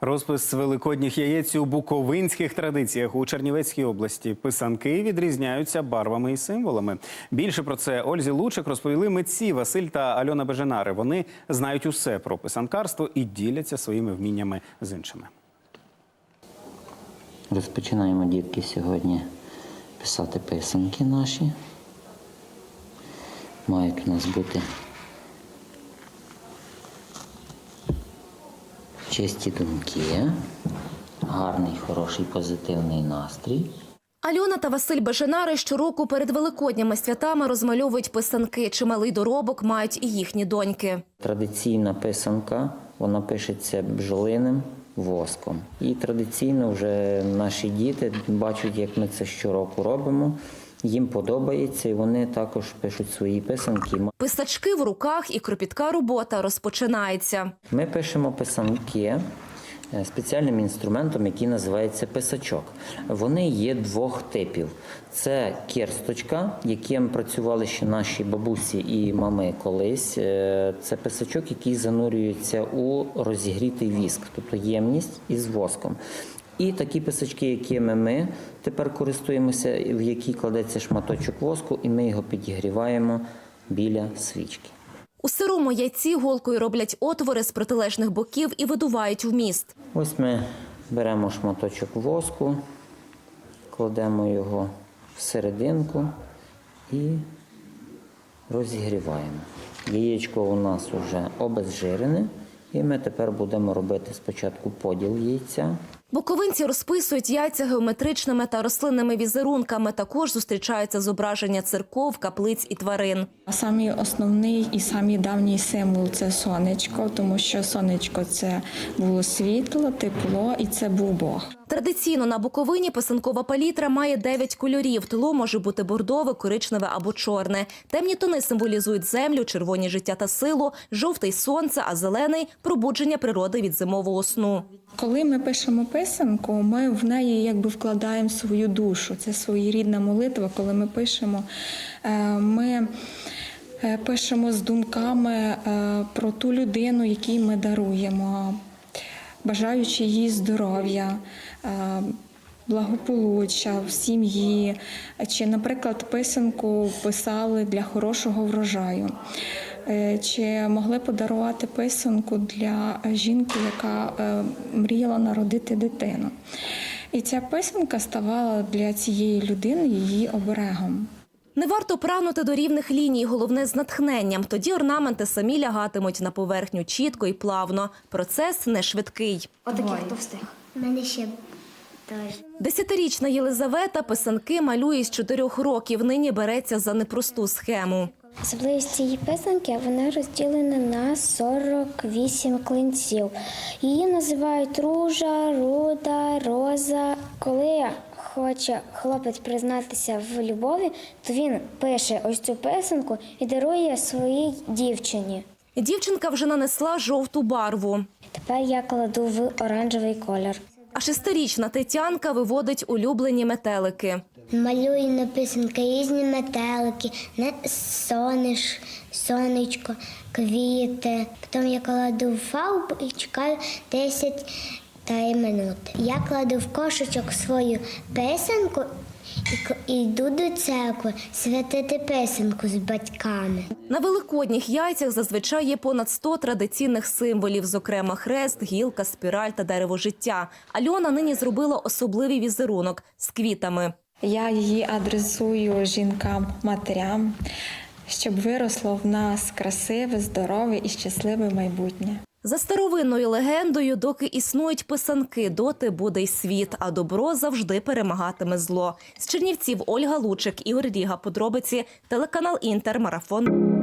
Розпис великодніх яєць у буковинських традиціях у Чернівецькій області. Писанки відрізняються барвами і символами. Більше про це Ользі Лучик розповіли митці Василь та Альона Беженари. Вони знають усе про писанкарство і діляться своїми вміннями з іншими. Розпочинаємо дітки сьогодні писати писанки наші. Мають у нас бути чисті думки, гарний, хороший, позитивний настрій. Альона та Василь Беженари щороку перед великодніми святами розмальовують писанки. Чималий доробок мають і їхні доньки. Традиційна писанка, вона пишеться бджолиним воском. І традиційно вже наші діти бачать, як ми це щороку робимо. Їм подобається, і вони також пишуть свої писанки. Писачки в руках і кропітка робота розпочинається. Ми пишемо писанки е, спеціальним інструментом, який називається писачок. Вони є двох типів: це керсточка, яким працювали ще наші бабусі і мами колись. Е, Це писачок, який занурюється у розігрітий віск, тобто ємність із воском. І такі писачки, якими ми тепер користуємося, в які кладеться шматочок воску, і ми його підігріваємо біля свічки. У сирому яйці голкою роблять отвори з протилежних боків і видувають вміст. Ось ми беремо шматочок воску, кладемо його в серединку і розігріваємо. Яєчко у нас вже обезжирене, і ми тепер будемо робити спочатку поділ яйця. Буковинці розписують яйця геометричними та рослинними візерунками. Також зустрічаються зображення церков, каплиць і тварин. Самий основний і самий давній символ це сонечко, тому що сонечко це було світло, тепло і це був Бог. Традиційно на Буковині писанкова палітра має 9 кольорів. Тло може бути бордове, коричневе або чорне. Темні тони символізують землю, червоні життя та силу, жовтий сонце, а зелений пробудження природи від зимового сну. Коли ми пишемо писанку, ми в неї якби вкладаємо свою душу. Це своєрідна молитва. Коли ми пишемо, е, ми е, пишемо з думками е, про ту людину, якій ми даруємо, бажаючи їй здоров'я. е, Благополуччя в сім'ї, чи, наприклад, писанку писали для хорошого врожаю, Е, чи могли подарувати писанку для жінки, яка е, мріяла народити дитину. І ця писанка ставала для цієї людини її оберегом. Не варто прагнути до рівних ліній, головне з натхненням. Тоді орнаменти самі лягатимуть на поверхню чітко і плавно. Процес не швидкий. Отаких товстих. У мене ще теж. Десятирічна Єлизавета писанки малює з чотирьох років. Нині береться за непросту схему. Особливість цієї писанки вона розділена на 48 клинців. Її називають ружа, руда, роза. Коли хоче хлопець признатися в любові, то він пише ось цю писанку і дарує своїй дівчині. Дівчинка вже нанесла жовту барву. Тепер я кладу в оранжевий колір. А шестирічна Тетянка виводить улюблені метелики. Малюю на писанки різні метелики, не сонеш, сонечко, квіти. Потім я кладу в фарбу і чекаю 10 3 минути. Я кладу в кошечок свою писанку і, йду до церкви святити писанку з батьками. На великодніх яйцях зазвичай є понад 100 традиційних символів, зокрема хрест, гілка, спіраль та дерево життя. Альона нині зробила особливий візерунок з квітами. Я її адресую жінкам, матерям, щоб виросло в нас красиве, здорове і щасливе майбутнє. За старовинною легендою, доки існують писанки, доти буде й світ, а добро завжди перемагатиме зло. З Чернівців Ольга Лучик, Ігор Ріга. Подробиці, телеканал Інтер, Марафон.